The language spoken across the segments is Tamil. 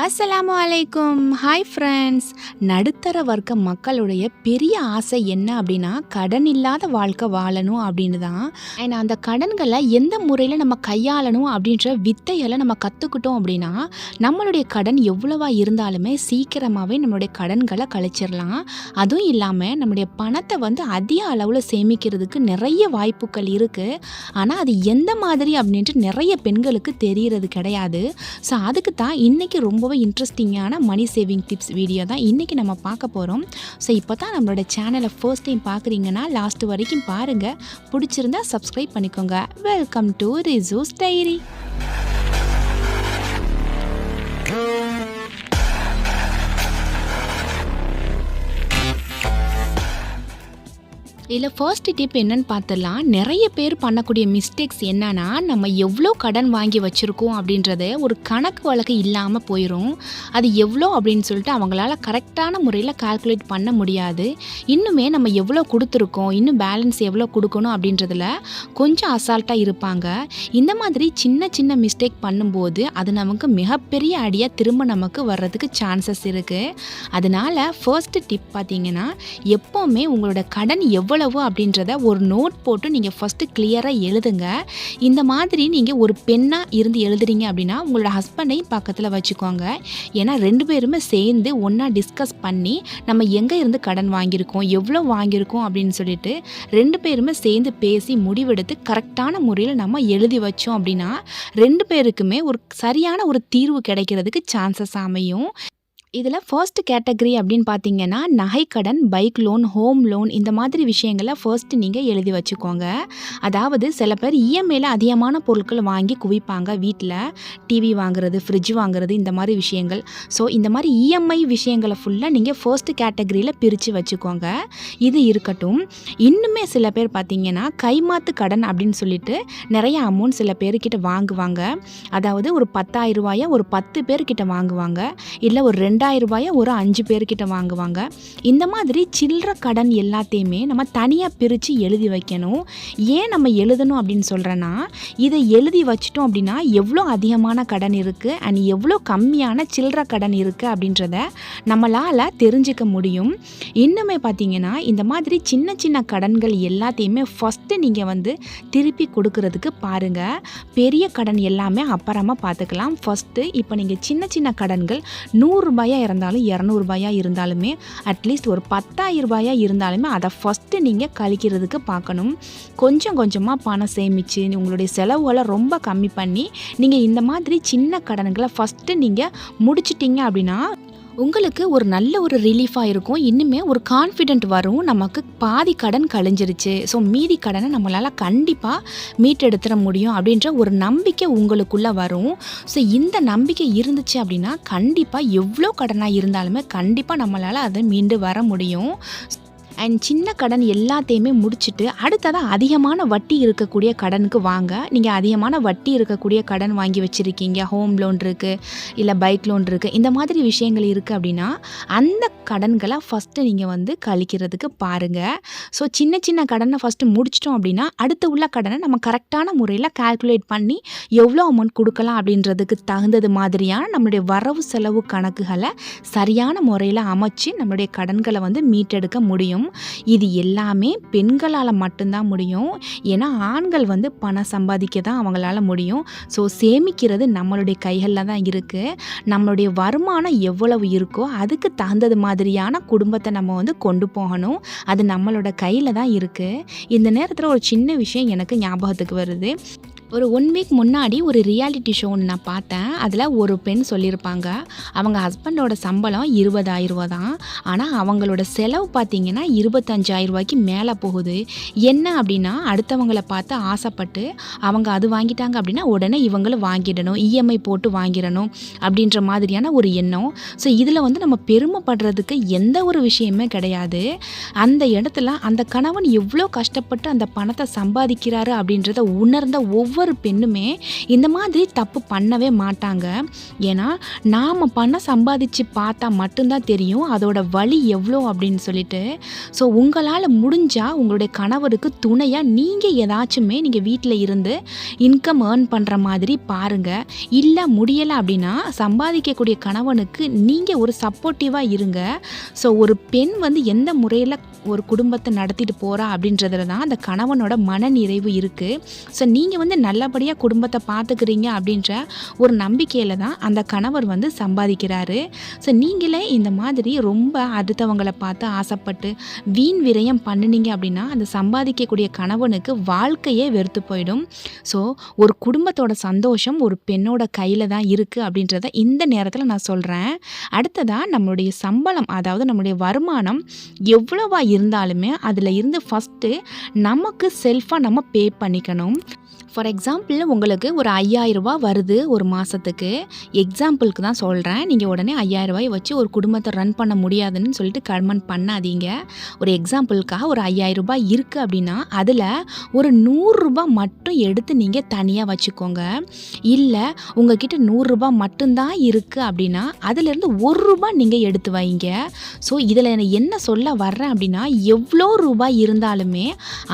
அஸ்ஸலாமு அலைக்கும் ஹாய் ஃப்ரெண்ட்ஸ் நடுத்தர வர்க்க மக்களுடைய பெரிய ஆசை என்ன அப்படின்னா கடன் இல்லாத வாழ்க்கை வாழணும் அப்படின்னு தான் அண்ட் அந்த கடன்களை எந்த முறையில் நம்ம கையாளணும் அப்படின்ற வித்தைகளை நம்ம கற்றுக்கிட்டோம் அப்படின்னா நம்மளுடைய கடன் எவ்வளவா இருந்தாலுமே சீக்கிரமாகவே நம்மளுடைய கடன்களை கழிச்சிடலாம். அதுவும் இல்லாமல் நம்முடைய பணத்தை வந்து அதிக அளவில் சேமிக்கிறதுக்கு நிறைய வாய்ப்புகள் இருக்குது ஆனால் அது எந்த மாதிரி அப்படின்ட்டு நிறைய பெண்களுக்கு தெரிகிறது கிடையாது. ஸோ அதுக்கு தான் இன்றைக்கி ரொம்ப ரொம்பவே இன்ட்ரெஸ்டிங்கான மணி சேவிங் டிப்ஸ் வீடியோ தான் இன்றைக்கி நம்ம பார்க்க போகிறோம் ஸோ இப்போ தான் நம்மளோட சேனலை ஃபர்ஸ்ட் டைம் பார்க்குறீங்கன்னா லாஸ்ட் வரைக்கும் பாருங்கள் பிடிச்சிருந்தா சப்ஸ்கிரைப் பண்ணிக்கோங்க. வெல்கம் டு ரிசூஸ் டைரி இதில் ஃபர்ஸ்ட் டிப் என்னன்னு பார்த்தலாம் நிறைய பேர் பண்ணக்கூடிய மிஸ்டேக்ஸ் என்னன்னா நம்ம எவ்வளோ கடன் வாங்கி வச்சுருக்கோம் அப்படின்றத ஒரு கணக்கு வழக்கு இல்லாமல் போயிடும் அது எவ்வளோ அப்படின்னு சொல்லிட்டு அவங்களால கரெக்டான முறையில் கால்குலேட் பண்ண முடியாது. இன்னுமே நம்ம எவ்வளோ கொடுத்துருக்கோம் இன்னும் பேலன்ஸ் எவ்வளோ கொடுக்கணும் அப்படின்றதுல கொஞ்சம் அசால்ட்டாக இருப்பாங்க. இந்த மாதிரி சின்ன சின்ன மிஸ்டேக் பண்ணும்போது அது நமக்கு மிகப்பெரிய அடியாக திரும்ப நமக்கு வர்றதுக்கு சான்சஸ் இருக்குது அதனால ஃபர்ஸ்ட் டிப் பார்த்தீங்கன்னா எப்போவுமே உங்களோட கடன் எவ்வளோ எவ்வளவு அப்படின்றத ஒரு நோட் போட்டு நீங்கள் ஃபஸ்ட்டு கிளியராக எழுதுங்க. இந்த மாதிரி நீங்கள் ஒரு பெண்ணாக இருந்து எழுதுறீங்க அப்படின்னா உங்களோட ஹஸ்பண்டையும் பக்கத்தில் வச்சுக்கோங்க. ஏன்னா ரெண்டு பேருமே சேர்ந்து ஒன்றா டிஸ்கஸ் பண்ணி நம்ம எங்கே இருந்து கடன் வாங்கியிருக்கோம் எவ்வளோ வாங்கியிருக்கோம் அப்படின்னு சொல்லிட்டு ரெண்டு பேருமே சேர்ந்து பேசி முடிவெடுத்து கரெக்டான முறையில் நம்ம எழுதி வச்சோம் அப்படின்னா ரெண்டு பேருக்குமே ஒரு சரியான ஒரு தீர்வு கிடைக்கிறதுக்கு சான்சஸ் அமையும். இதில் ஃபர்ஸ்ட் கேட்டகரி அப்படின்னு பார்த்தீங்கன்னா நகைக்கடன் பைக் லோன் ஹோம் லோன் இந்த மாதிரி விஷயங்களை ஃபர்ஸ்ட் நீங்கள் எழுதி வச்சுக்கோங்க. அதாவது சில பேர் இஎம்ஐயில் அதிகமான பொருட்கள் வாங்கி குவிப்பாங்க வீட்டில் டிவி வாங்குறது ஃப்ரிட்ஜ் வாங்குறது இந்த மாதிரி விஷயங்கள். ஸோ இந்த மாதிரி இஎம்ஐ விஷயங்களை ஃபுல்லாக நீங்கள் ஃபர்ஸ்ட் கேட்டகரியில் பிரித்து வச்சுக்கோங்க. இது இருக்கட்டும். இன்னுமே சில பேர் பார்த்தீங்கன்னா கைமாத்து கடன் அப்படின்னு சொல்லிட்டு நிறைய அமௌண்ட் சில பேர்கிட்ட வாங்குவாங்க. அதாவது ஒரு பத்தாயிரம் ரூபாயை ஒரு பத்து பேர்கிட்ட வாங்குவாங்க. இல்லை ஒரு ரெண்டு ரெண்டாயிரம் ரூபாயை ஒரு அஞ்சு பேர்கிட்ட வாங்குவாங்க. இந்த மாதிரி சில்லற கடன் எல்லாத்தையுமே நம்ம தனியாக பிரித்து எழுதி வைக்கணும். ஏன் நம்ம எழுதணும் அப்படின்னு சொல்கிறேன்னா இதை எழுதி வச்சிட்டோம் அப்படின்னா எவ்வளோ அதிகமான கடன் இருக்குது அண்ட் எவ்வளோ கம்மியான சில்லற கடன் இருக்குது அப்படின்றத நம்மளால் தெரிஞ்சுக்க முடியும். இன்னுமே பார்த்தீங்கன்னா இந்த மாதிரி சின்ன சின்ன கடன்கள் எல்லாத்தையுமே ஃபஸ்ட்டு நீங்கள் வந்து திருப்பி கொடுக்கறதுக்கு பாருங்கள் பெரிய கடன் எல்லாமே அப்புறமா பார்த்துக்கலாம். ஃபஸ்ட்டு இப்போ நீங்கள் சின்ன சின்ன கடன்கள் நூறுரூபாயா இருந்தாலும் இரநூறுபாயா இருந்தாலுமே அட்லீஸ்ட் ஒரு பத்தாயிரம் ரூபாயாக இருந்தாலுமே அதை ஃபஸ்ட்டு நீங்கள் கழிக்கிறதுக்கு பார்க்கணும். கொஞ்சம் கொஞ்சமாக பணம் சேமித்து உங்களுடைய செலவுகளை ரொம்ப கம்மி பண்ணி நீங்கள் இந்த மாதிரி சின்ன கடன்களை ஃபஸ்ட்டு நீங்கள் முடிச்சிட்டிங்க அப்படின்னா உங்களுக்கு ஒரு நல்ல ஒரு ரிலீஃபாக இருக்கும். இன்னுமே ஒரு கான்ஃபிடென்ட் வரும். நமக்கு பாதி கடன் கழிஞ்சிருச்சு. ஸோ மீதி கடனை நம்மளால் கண்டிப்பாக மீட்டெடுத்துட முடியும் அப்படின்ற ஒரு நம்பிக்கை உங்களுக்குள்ளே வரும். ஸோ இந்த நம்பிக்கை இருந்துச்சு அப்படின்னா கண்டிப்பாக எவ்வளோ கடனாக இருந்தாலுமே கண்டிப்பாக நம்மளால் அதை மீண்டு வர முடியும். அண்ட் சின்ன கடன் எல்லாத்தையுமே முடிச்சுட்டு அடுத்ததாக அதிகமான வட்டி இருக்கக்கூடிய கடனுக்கு வாங்க. நீங்கள் அதிகமான வட்டி இருக்கக்கூடிய கடன் வாங்கி வச்சுருக்கீங்க. ஹோம் லோன் இருக்குது இல்லை பைக் லோன் இருக்குது இந்த மாதிரி விஷயங்கள் இருக்குது அப்படின்னா அந்த கடன்களை ஃபஸ்ட்டு நீங்கள் வந்து கழிக்கிறதுக்கு பாருங்கள் ஸோ சின்ன சின்ன கடனை ஃபஸ்ட்டு முடிச்சிட்டோம் அப்படின்னா அடுத்து உள்ள கடனை நம்ம கரெக்டான முறையில் கால்குலேட் பண்ணி எவ்வளோ அமௌண்ட் கொடுக்கலாம் அப்படின்றதுக்கு தகுந்தது மாதிரியான நம்மளுடைய வரவு செலவு கணக்குகளை சரியான முறையில் அமைச்சு நம்மளுடைய கடன்களை வந்து மீட்டெடுக்க முடியும். இது எல்லாமே பெண்களால் மட்டும்தான் முடியும். ஏன்னா ஆண்கள் வந்து பணம் சம்பாதிக்க தான் அவங்களால முடியும். ஸோ சேமிக்கிறது நம்மளுடைய கைகளில் தான் இருக்குது நம்மளுடைய வருமானம் எவ்வளவு இருக்கோ அதுக்கு தகுந்தது மாதிரியான குடும்பத்தை நம்ம வந்து கொண்டு போகணும். அது நம்மளோட கையில் தான் இருக்குது இந்த நேரத்தில் ஒரு சின்ன விஷயம் எனக்கு ஞாபகத்துக்கு வருது. ஒரு ஒன் வீக் முன்னாடி ஒரு ரியாலிட்டி ஷோ ஒன்று நான் பார்த்தேன். அதில் ஒரு பெண் சொல்லியிருப்பாங்க அவங்க ஹஸ்பண்டோட சம்பளம் இருபதாயிரம் ரூபா தான். ஆனால் அவங்களோட செலவு பார்த்தீங்கன்னா இருபத்தஞ்சாயிரம் ரூபாய்க்கு மேலே போகுது. என்ன அப்படின்னா அடுத்தவங்களை பார்த்து ஆசைப்பட்டு அவங்க அது வாங்கிட்டாங்க அப்படின்னா உடனே இவங்களும் வாங்கிடணும் இஎம்ஐ போட்டு வாங்கிடணும் அப்படின்ற மாதிரியான ஒரு எண்ணம். ஸோ இதில் வந்து நம்ம பெருமைப்படுறதுக்கு எந்த ஒரு விஷயமே கிடையாது. அந்த இடத்துல அந்த கணவன் எவ்வளோ கஷ்டப்பட்டு அந்த பணத்தை சம்பாதிக்கிறாரு அப்படின்றத உணர்ந்த ஒவ்வொரு ஒவ்வொரு பெண்ணுமே இந்த மாதிரி தப்பு பண்ணவே மாட்டாங்க. ஏன்னா நாம் பணம் சம்பாதிச்சு பார்த்தா மட்டும்தான் தெரியும் அதோட வலி எவ்வளோ அப்படின்னு சொல்லிட்டு. ஸோ உங்களால் முடிஞ்சால் உங்களுடைய கணவருக்கு துணையாக நீங்கள் ஏதாச்சுமே நீங்கள் வீட்டில் இருந்து இன்கம் ஏர்ன் பண்ணுற மாதிரி பாருங்கள் இல்லை முடியலை அப்படின்னா சம்பாதிக்கக்கூடிய கணவனுக்கு நீங்கள் ஒரு சப்போர்ட்டிவாக இருங்க. ஸோ ஒரு பெண் வந்து எந்த முறையில் ஒரு குடும்பத்தை நடத்திட்டு போகிறா அப்படின்றதுல தான் அந்த கணவனோட மனநிறைவு இருக்குது ஸோ நீங்கள் வந்து நல்லபடியாக குடும்பத்தை பார்த்துக்கிறீங்க அப்படின்ற ஒரு நம்பிக்கையில் தான் அந்த கணவர் வந்து சம்பாதிக்கிறாரு. ஸோ நீங்களே இந்த மாதிரி ரொம்ப அடுத்தவங்களை பார்த்து ஆசைப்பட்டு வீண் விரயம் பண்ணுனீங்க அப்படின்னா அந்த சம்பாதிக்கக்கூடிய கணவனுக்கு வாழ்க்கையே வெறுத்து போயிடும். ஸோ ஒரு குடும்பத்தோட சந்தோஷம் ஒரு பெண்ணோட கையில் தான் இருக்குது அப்படின்றத இந்த நேரத்தில் நான் சொல்கிறேன் அடுத்ததாக நம்மளுடைய சம்பளம் அதாவது நம்மளுடைய வருமானம் எவ்வளவா இருந்தாலுமே அதில் இருந்து ஃபஸ்ட்டு நமக்கு செல்ஃபாக நம்ம பே பண்ணிக்கணும். ஃபார் எக்ஸாம்பிள் உங்களுக்கு ஒரு ஐயாயிரரூபா வருது ஒரு மாதத்துக்கு எக்ஸாம்பிளுக்கு தான் சொல்கிறேன் நீங்கள் உடனே 5000 வச்சு ஒரு குடும்பத்தை ரன் பண்ண முடியாதுன்னு சொல்லிட்டு கமெண்ட் பண்ணாதீங்க. ஒரு எக்ஸாம்பிளுக்காக ஒரு ஐயாயிரரூபா இருக்குது அப்படின்னா அதில் ஒரு நூறுரூபா மட்டும் எடுத்து நீங்கள் தனியாக வச்சுக்கோங்க. இல்லை உங்ககிட்ட நூறுரூபா மட்டும்தான் இருக்குது அப்படின்னா அதுலேருந்து ஒரு ரூபா நீங்கள் எடுத்து வைங்க. ஸோ இதில் நான் என்ன சொல்ல வர்றேன் அப்படின்னா எவ்வளோ ரூபாய் இருந்தாலுமே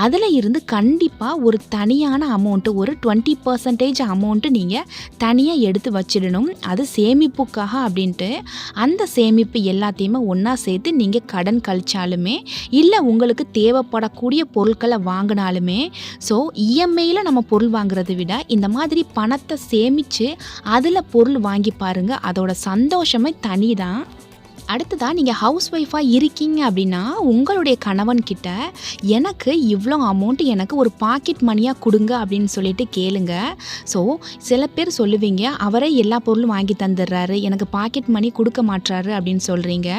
அதில் இருந்து கண்டிப்பாக ஒரு தனியான அமௌண்ட் அமௌண்ட்டு ஒரு டுவெண்ட்டி பர்சன்டேஜ் அமௌண்ட்டு நீங்கள் தனியாக எடுத்து வச்சிடணும். அது சேமிப்புக்காக அப்படின்ட்டு அந்த சேமிப்பு எல்லாத்தையுமே ஒன்றா சேர்த்து நீங்கள் கடன் கழிச்சாலுமே இல்லை உங்களுக்கு தேவைப்படக்கூடிய பொருட்களை வாங்கினாலுமே ஸோ இஎம்ஐயில் நம்ம பொருள் வாங்குறதை விட இந்த மாதிரி பணத்தை சேமித்து அதில் பொருள் வாங்கி பாருங்கள் அதோட சந்தோஷமே தனி தான் அடுத்ததாக நீங்கள் ஹவுஸ் ஒய்ஃபாக இருக்கீங்க அப்படின்னா உங்களுடைய கணவன் கிட்ட எனக்கு இவ்வளோ அமௌண்ட் எனக்கு ஒரு பாக்கெட் மணியாக கொடுங்க அப்படின்னு சொல்லிட்டு கேளுங்க. ஸோ சில பேர் சொல்லுவீங்க அவரே எல்லா பொருளும் வாங்கி தந்துடுறாரு. எனக்கு பாக்கெட் மணி கொடுக்க மாட்டாரு அப்படின்னு சொல்கிறீங்க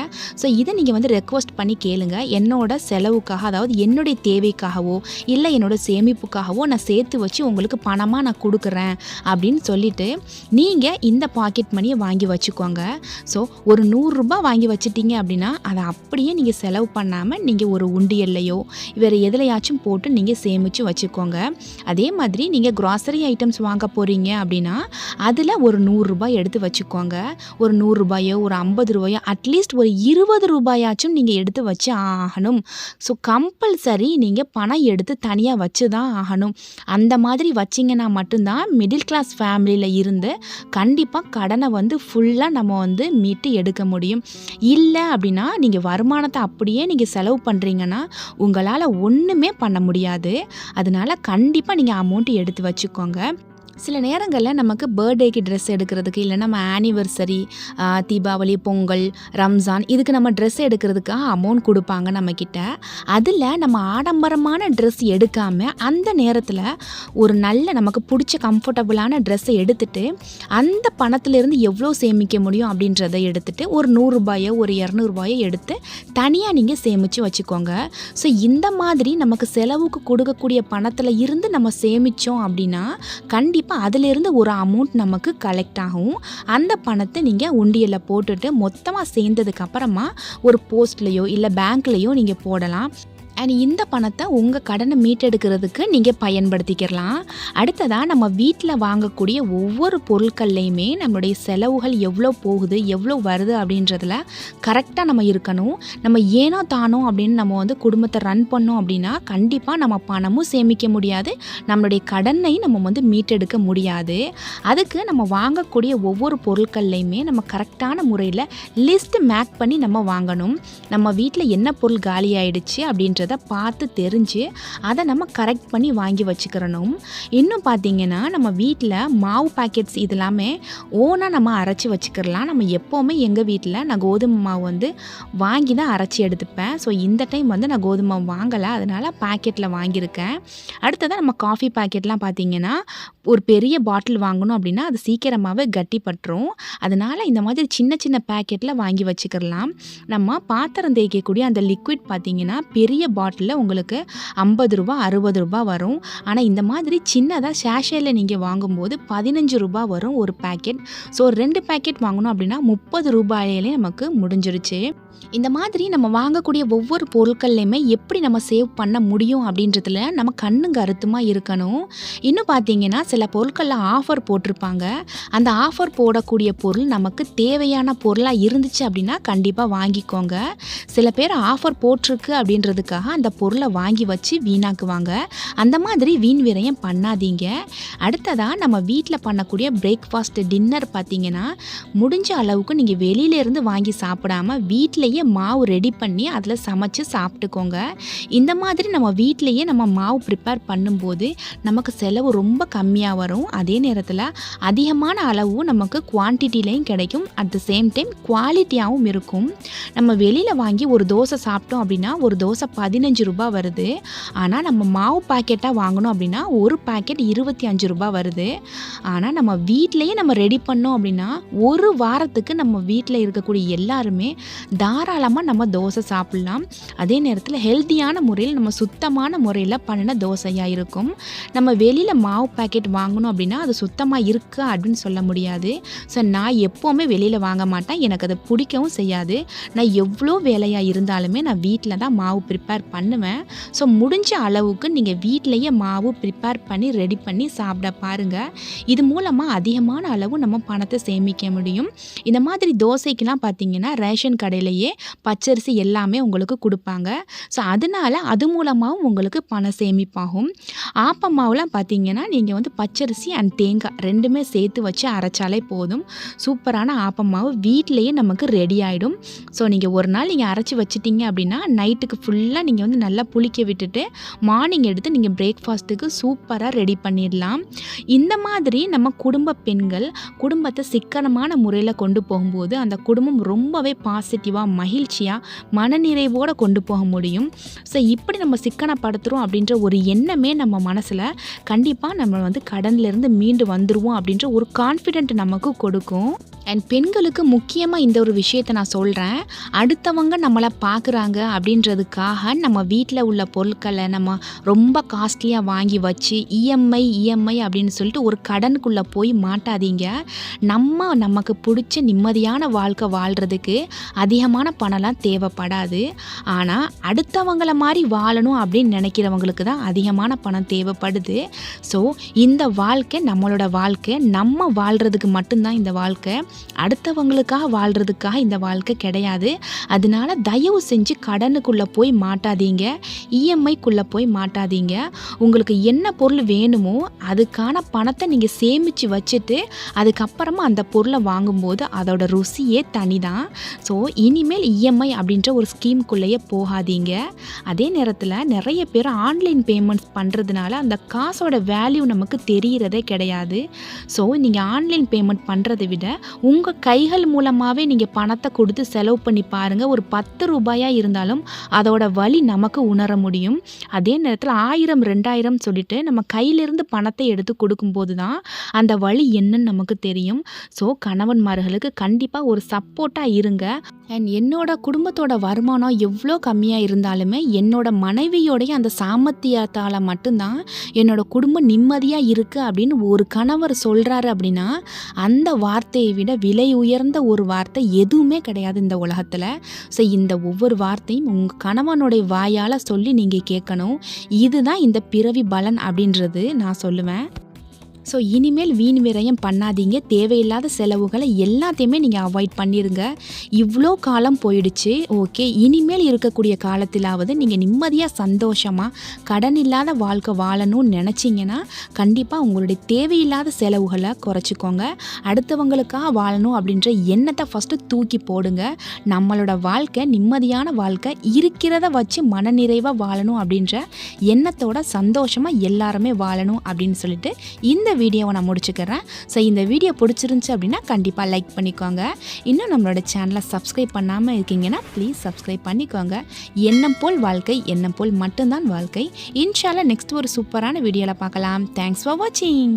ஸோ இதை நீங்கள் வந்து ரெக்வஸ்ட் பண்ணி கேளுங்க. என்னோட செலவுக்காக அதாவது என்னுடைய தேவைக்காகவோ இல்லை என்னோட சேமிப்புக்காகவோ நான் சேர்த்து வச்சு உங்களுக்கு பணமாக நான் கொடுக்குறேன் அப்படின்னு சொல்லிட்டு நீங்கள் இந்த பாக்கெட் மணியை வாங்கி வச்சுக்கோங்க. ஸோ ஒரு நூறுரூபா வாங்கி வச்சிட்டீங்க அப்படின்னா அதை அப்படியே நீங்கள் செலவு பண்ணாமல் நீங்கள் ஒரு உண்டியல்லையோ வேறு எதுலையாச்சும் போட்டு நீங்கள் சேமித்து வச்சுக்கோங்க. அதே மாதிரி நீங்கள் க்ராசரி ஐட்டம்ஸ் வாங்க போகிறீங்க அப்படின்னா அதில் ஒரு நூறுரூபாய் எடுத்து வச்சுக்கோங்க. ஒரு நூறுரூபாயோ ஒரு ஐம்பது ரூபாயோ அட்லீஸ்ட் ஒரு இருபது ரூபாயாச்சும் நீங்கள் எடுத்து வச்சு ஆகணும். ஸோ கம்பல்சரி நீங்கள் பணம் எடுத்து தனியாக வச்சு தான் ஆகணும். அந்த மாதிரி வச்சிங்கன்னா மட்டும்தான் மிடில் கிளாஸ் ஃபேமிலியில் இருந்து கண்டிப்பாக கடனை வந்து ஃபுல்லாக நம்ம வந்து மீட்டு எடுக்க முடியும். இல்லை அப்படின்னா நீங்கள் வருமானத்தை அப்படியே நீங்கள் செலவு பண்ணுறீங்கன்னா உங்களால் ஒன்றுமே பண்ண முடியாது. அதனால கண்டிப்பாக நீங்கள் அமௌண்ட் எடுத்து வச்சுக்கோங்க. சில நேரங்களில் நமக்கு பர்த்டேக்கு ட்ரெஸ் எடுக்கிறதுக்கு இல்லை நம்ம ஆனிவர்சரி தீபாவளி பொங்கல் ரம்ஜான் இதுக்கு நம்ம ட்ரெஸ் எடுக்கிறதுக்காக அமௌண்ட் கொடுப்பாங்க நம்மக்கிட்ட அதில் நம்ம ஆடம்பரமான ட்ரெஸ் எடுக்காமல் அந்த நேரத்தில் ஒரு நல்ல நமக்கு பிடிச்ச கம்ஃபர்டபுளான ட்ரெஸ்ஸை எடுத்துட்டு அந்த பணத்திலேருந்து எவ்வளோ சேமிக்க முடியும் அப்படின்றத எடுத்துகிட்டு ஒரு நூறுரூபாயோ ஒரு இரநூறுபாயோ எடுத்து தனியாக நீங்கள் சேமித்து வச்சுக்கோங்க. ஸோ இந்த மாதிரி நமக்கு செலவுக்கு கொடுக்கக்கூடிய பணத்தில் இருந்து நம்ம சேமித்தோம் அப்படின்னா கண்டிப்பாக அதிலிருந்து ஒரு அமௌண்ட் நமக்கு கலெக்ட் ஆகும். அந்த பணத்தை நீங்கள் உண்டியலில் போட்டுட்டு மொத்தமாக சேர்ந்ததுக்கப்புறமா ஒரு போஸ்ட்லேயோ இல்லை பேங்க்லேயோ நீங்கள் போடலாம். அண்ட் இந்த பணத்தை உங்கள் கடனை மீட்டெடுக்கிறதுக்கு நீங்கள் பயன்படுத்திக்கிறலாம். அடுத்ததாக நம்ம வீட்டில் வாங்கக்கூடிய ஒவ்வொரு பொருட்கள்லையுமே நம்மளுடைய செலவுகள் எவ்வளோ போகுது எவ்வளோ வருது அப்படின்றதுல கரெக்டாக நம்ம இருக்கணும். நம்ம ஏனோ தானோ அப்படின்னு நம்ம வந்து குடும்பத்தை ரன் பண்ணோம் அப்படின்னா கண்டிப்பாக நம்ம பணமும் சேமிக்க முடியாது. நம்மளுடைய கடனை நம்ம வந்து மீட்டெடுக்க முடியாது. அதுக்கு நம்ம வாங்கக்கூடிய ஒவ்வொரு பொருட்கள்லையுமே நம்ம கரெக்டான முறையில் லிஸ்ட் மேக் பண்ணி நம்ம வாங்கணும். நம்ம வீட்டில் என்ன பொருள் காலி ஆயிடுச்சு பார்த்து தெரிஞ்சு அதை நம்ம கரெக்ட் பண்ணி வாங்கி வச்சுக்கிறணும். இன்னும் பார்த்தீங்கன்னா நம்ம வீட்டில் மாவு பாக்கெட்ஸ் இதெல்லாமே ஓனாக நம்ம அரைச்சி வச்சுக்கிறலாம். நம்ம எப்போவுமே எங்கள் வீட்டில் நான் கோதுமை மாவு வந்து வாங்கி தான் அரைச்சி எடுத்துப்பேன். ஸோ இந்த டைம் வந்து நான் கோதுமை வாங்கலை. அதனால் பாக்கெட்டில் வாங்கியிருக்கேன். அடுத்ததாக நம்ம காஃபி பாக்கெட்லாம் பார்த்தீங்கன்னா ஒரு பெரிய பாட்டில் வாங்கணும் அப்படின்னா அது சீக்கிரமாகவே கட்டிப்பட்டுரும். அதனால் இந்த மாதிரி சின்ன சின்ன பேக்கெட்டில் வாங்கி வச்சுக்கிறலாம். நம்ம பாத்திரம் தேய்க்கக்கூடிய அந்த லிக்விட் பார்த்திங்கன்னா பெரிய பாட்டிலில் உங்களுக்கு ஐம்பது ரூபா அறுபது ரூபா வரும். ஆனால் இந்த மாதிரி சின்னதாக சேஷேயில் நீங்கள் வாங்கும்போது பதினஞ்சு ரூபா வரும் ஒரு பேக்கெட் ஸோ ரெண்டு பேக்கெட் வாங்கணும் அப்படின்னா முப்பது ரூபாயிலே நமக்கு முடிஞ்சிருச்சு. இந்த மாதிரி நம்ம வாங்கக்கூடிய ஒவ்வொரு பொருட்கள்லையுமே எப்படி நம்ம சேவ் பண்ண முடியும் அப்படின்றதுல நம்ம கண்ணுங்க கருத்துமாக இருக்கணும். இன்னும் பார்த்தீங்கன்னா சில பொருட்களில் ஆஃபர் போட்டிருப்பாங்க. அந்த ஆஃபர் போடக்கூடிய பொருள் நமக்கு தேவையான பொருளாக இருந்துச்சு அப்படின்னா கண்டிப்பாக வாங்கிக்கோங்க. சில பேர் ஆஃபர் போட்டிருக்கு அப்படின்றதுக்காக அந்த பொருளை வாங்கி வச்சு வீணாக்குவாங்க. அந்த மாதிரி வீண் விரயம் பண்ணாதீங்க. அடுத்ததாக நம்ம வீட்டில் பண்ணக்கூடிய பிரேக்ஃபாஸ்ட் டின்னர் பார்த்தீங்கன்னா முடிஞ்ச அளவுக்கு நீங்கள் வெளியிலேருந்து வாங்கி சாப்பிடாம வீட்டிலையே மாவு ரெடி பண்ணி அதில் சமைச்சு சாப்பிட்டுக்கோங்க. இந்த மாதிரி நம்ம வீட்டிலையே நம்ம மாவு ப்ரிப்பேர் பண்ணும்போது நமக்கு செலவு ரொம்ப கம்மியாக வரும். அதே நேரத்தில் அதிகமான அளவும் நமக்கு குவான்டிட்டிலையும் கிடைக்கும். அட் த சேம் டைம் குவாலிட்டியாகவும் இருக்கும். நம்ம வெளியில் வாங்கி ஒரு தோசை சாப்பிட்டோம் அப்படின்னா ஒரு தோசை பதினஞ்சு ரூபாய் வருது. ஆனால் நம்ம மாவு பாக்கெட்டாக வாங்கணும் அப்படின்னா ஒரு பாக்கெட் இருபத்தி அஞ்சு ரூபாய் வருது. ஆனால் நம்ம வீட்டிலையே நம்ம ரெடி பண்ணோம் அப்படின்னா ஒரு வாரத்துக்கு நம்ம வீட்டில் இருக்கக்கூடிய எல்லாருமே தாராளமாக நம்ம தோசை சாப்பிட்லாம். அதே நேரத்தில் ஹெல்த்தியான முறையில் நம்ம சுத்தமான முறையில் பண்ணின தோசையாக இருக்கும். நம்ம வெளியில் மாவு பாக்கெட் வாங்கணும் அப்படின்னா அது சுத்தமாக இருக்கா அப்படின்னு சொல்ல முடியாது. ஸோ நான் எப்போவுமே வெளியில் வாங்க மாட்டேன். எனக்கு அது பிடிக்கவும் செய்யாது. நான் எவ்வளோ வேலையாக இருந்தாலுமே நான் வீட்டில் தான் மாவு ப்ரிப்பேர் பண்ணுவேன். ஸோ முடிஞ்ச அளவுக்கு நீங்கள் வீட்டிலையே மாவு ப்ரிப்பேர் பண்ணி ரெடி பண்ணி சாப்பிட பாருங்கள் இது மூலமாக அதிகமான அளவு நம்ம பணத்தை சேமிக்க முடியும். இந்த மாதிரி தோசைக்கெலாம் பார்த்தீங்கன்னா ரேஷன் கடையிலேயே பச்சரிசி எல்லாமே உங்களுக்கு கொடுப்பாங்க. ஸோ அதனால அது மூலமாகவும் உங்களுக்கு பண சேமிப்பாகும். ஆப்ப மாவுலாம் பார்த்தீங்கன்னா நீங்கள் வந்து பச்சரிசி அண்ட் தேங்காய் ரெண்டுமே சேர்த்து வச்சு அரைச்சாலே போதும். சூப்பரான ஆப்ப மாவு வீட்டிலையே நமக்கு ரெடி ஆகிடும் ஸோ நீங்கள் ஒரு நாள் நீங்கள் அரைச்சி வச்சிட்டீங்க அப்படின்னா நைட்டுக்கு ஃபுல்லாக நீங்கள் வந்து நல்லா புளிக்க விட்டுட்டு மார்னிங் எடுத்து நீங்கள் பிரேக்ஃபாஸ்ட்டுக்கு சூப்பராக ரெடி பண்ணிடலாம். இந்த மாதிரி நம்ம குடும்ப பெண்கள் குடும்பத்தை சிக்கனமான முறையில் கொண்டு போகும்போது அந்த குடும்பம் ரொம்பவே பாசிட்டிவாக மகிழ்ச்சியாக மனநிறைவோடு கொண்டு போக முடியும். ஸோ இப்படி நம்ம சிக்கனப்படுத்துகிறோம் அப்படின்ற ஒரு எண்ணமே நம்ம மனசில் கண்டிப்பாக நம்ம வந்து கடன்லேருந்து மீண்டு வந்துடுவோம் அப்படின்ற ஒரு கான்ஃபிடென்ட் நமக்கு கொடுக்கும். அண்ட் பெண்களுக்கு முக்கியமாக இந்த ஒரு விஷயத்தை நான் சொல்கிறேன் அடுத்தவங்க நம்மளை பார்க்குறாங்க அப்படின்றதுக்காக நம்ம வீட்டில் உள்ள பொருட்களை நம்ம ரொம்ப காஸ்ட்லியாக வாங்கி வச்சு இஎம்ஐ இஎம்ஐ அப்படின்னு சொல்லிட்டு ஒரு கடனுக்குள்ளே போய் மாட்டாதீங்க. நம்ம நமக்கு பிடிச்ச நிம்மதியான வாழ்க்கை வாழ்கிறதுக்கு அதிகமான பணம்லாம் தேவைப்படாது. ஆனால் அடுத்தவங்கள மாதிரி வாழணும் அப்படின்னு நினைக்கிறவங்களுக்கு தான் அதிகமான பணம் தேவைப்படுது. ஸோ இந்த வாழ்க்கை நம்மளோட வாழ்க்கை. நம்ம வாழ்கிறதுக்கு மட்டும்தான் இந்த வாழ்க்கை. அடுத்தவங்களுக்காக வாழ்கிறதுக்காக இந்த வாழ்க்கை கிடையாது. அதனால தயவு செஞ்சு கடனுக்குள்ளே போய் மாட்டாதீங்க. இஎம்ஐக்குள்ளே போய் மாட்டாதீங்க. உங்களுக்கு என்ன பொருள் வேணுமோ அதுக்கான பணத்தை நீங்கள் சேமித்து வச்சுட்டு அதுக்கப்புறமா அந்த பொருளை வாங்கும்போது அதோட ருசியே தனி தான் ஸோ இனிமேல் இஎம்ஐ அப்படின்ற ஒரு ஸ்கீம்குள்ளேயே போகாதீங்க. அதே நேரத்தில் நிறைய பேர் ஆன்லைன் பேமெண்ட்ஸ் பண்ணுறதுனால அந்த காசோட வேல்யூ நமக்கு தெரிகிறதே கிடையாது. ஸோ நீங்கள் ஆன்லைன் பேமெண்ட் பண்ணுறதை விட உங்கள் கைகள் மூலமாகவே நீங்கள் பணத்தை கொடுத்து செலவு பண்ணி பாருங்கள் ஒரு பத்து ரூபாயாக இருந்தாலும் அதோட வழி நமக்கு உணர முடியும்? அதே நேரத்தில் ஆயிரம் ரெண்டாயிரம் சொல்லிட்டு நம்ம கையிலிருந்து பணத்தை எடுத்து கொடுக்கும்போது தான் அந்த வழி என்னன்னு நமக்கு தெரியும். ஸோ கணவன்மார்களுக்கு கண்டிப்பாக ஒரு சப்போர்ட்டாக இருங்க. அண்ட் என்னோட குடும்பத்தோட வருமானம் எவ்வளோ கம்மியாக இருந்தாலுமே என்னோட மனைவியோடைய அந்த சாமர்த்தியத்தால் மட்டும்தான் என்னோட குடும்பம் நிம்மதியாக இருக்குது அப்படின்னு ஒரு கணவர் சொல்கிறாரு அப்படின்னா அந்த வார்த்தையை விட விலை உயர்ந்த ஒரு வார்த்தை எதுவுமே கிடையாது இந்த உலகத்தில். ஸோ இந்த ஒவ்வொரு வார்த்தையும் உங்கள் கணவனுடைய வாயால் சொல்லி நீங்கள் கேட்கணும் இதுதான் இந்த பிறவி பலன் அப்படின்றது நான் சொல்லுவேன். ஸோ இனிமேல் வீண் விரயம் பண்ணாதீங்க. தேவையில்லாத செலவுகளை எல்லாத்தையுமே நீங்கள் அவாய்ட் பண்ணிடுங்க இவ்வளோ காலம் போயிடுச்சு. ஓகே இனிமேல் இருக்கக்கூடிய காலத்திலாவது நீங்கள் நிம்மதியாக சந்தோஷமாக கடன் இல்லாத வாழ்க்கை வாழணும்னு நினச்சிங்கன்னா கண்டிப்பாக உங்களுடைய தேவையில்லாத செலவுகளை குறைச்சிக்கோங்க. அடுத்தவங்களுக்காக வாழணும் அப்படின்ற எண்ணத்தை ஃபஸ்ட்டு தூக்கி போடுங்க. நம்மளோட வாழ்க்கை நிம்மதியான வாழ்க்கை இருக்கிறத வச்சு மனநிறைவாக வாழணும் அப்படின்ற எண்ணத்தோட சந்தோஷமாக எல்லாருமே வாழணும் அப்படின்னு சொல்லிட்டு இந்த வீடியோவை நான் முடிச்சுக்கிறேன். ஸோ இந்த வீடியோ பிடிச்சிருந்துச்சி அப்படின்னா கண்டிப்பாக லைக் பண்ணிக்கோங்க. இன்னும் நம்மளோட சேனலை சப்ஸ்கிரைப் பண்ணாமல் இருக்கீங்கன்னா ப்ளீஸ் சப்ஸ்கிரைப் பண்ணிக்கோங்க. எண்ணம் போல் வாழ்க்கை எண்ணம் போல் மட்டும்தான் வாழ்க்கை. இன்ஷால்லா நெக்ஸ்ட் ஒரு சூப்பரான வீடியோவில் பார்க்கலாம். தேங்க்ஸ் ஃபார் வாட்சிங்